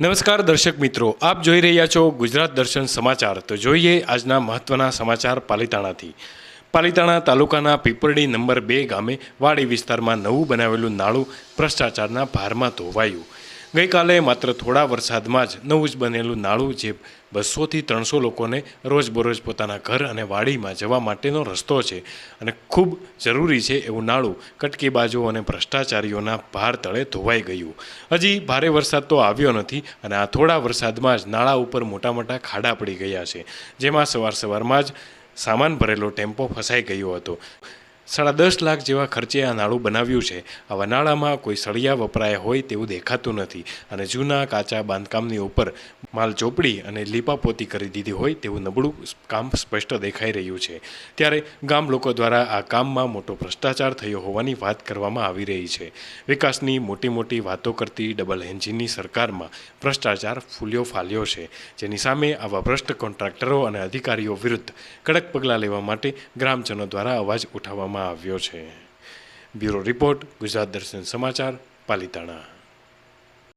નમસ્કાર દર્શક મિત્રો, આપ જોઈ રહ્યા છો ગુજરાત દર્શન સમાચાર. તો જોઈએ આજના મહત્વના સમાચાર પાલિતાણાથી. પાલિતાણા તાલુકાના પીપરડી નંબર બે ગામે વાડી વિસ્તારમાં નવું બનાવેલું નાળું ભ્રષ્ટાચારના ભારમાં ધોવાયું. ગઈકાલે માત્ર થોડા વરસાદમાં જ નવું જ બનેલું નાળું જે બસોથી ત્રણસો લોકોને રોજબરોજ પોતાના ઘર અને વાડીમાં જવા માટેનો રસ્તો છે અને ખૂબ જરૂરી છે એવું નાળું કટકીબાજો અને ભ્રષ્ટાચારીઓના ભાર તળે ધોવાઈ ગયું. હજી ભારે વરસાદ તો આવ્યો નથી અને આ થોડા વરસાદમાં જ નાળા ઉપર મોટા મોટા ખાડા પડી ગયા છે, જેમાં સવાર સવારમાં જ સામાન ભરેલો ટેમ્પો ફસાઈ ગયો હતો. સાડા દસ લાખ જેવા ખર્ચે આ નાળું બનાવ્યું છે. આવા નાળામાં કોઈ સળિયા વપરાયા હોય તેવું દેખાતું નથી. અને જૂના કાચા બાંધકામની ઉપર માલ ચોપડી અને લીપાપોતી કરી દીધી હોય તેવું નબળું કામ સ્પષ્ટ દેખાઈ રહ્યું છે. ત્યારે ગામ લોકો દ્વારા આ કામમાં મોટો ભ્રષ્ટાચાર થયો હોવાની વાત કરવામાં આવી રહી છે. વિકાસની મોટી મોટી વાતો કરતી ડબલ એન્જિનની સરકારમાં ભ્રષ્ટાચાર ફૂલ્યો ફાલ્યો છે. જેની સામે આવા ભ્રષ્ટ કોન્ટ્રાક્ટરો અને અધિકારીઓ વિરુદ્ધ કડક પગલાં લેવા માટે ગ્રામજનો દ્વારા અવાજ ઉઠાવવામાં આવ્યો છે. બ્યુરો રિપોર્ટ ગુજરાત દર્શન સમાચાર પાલિતાણા.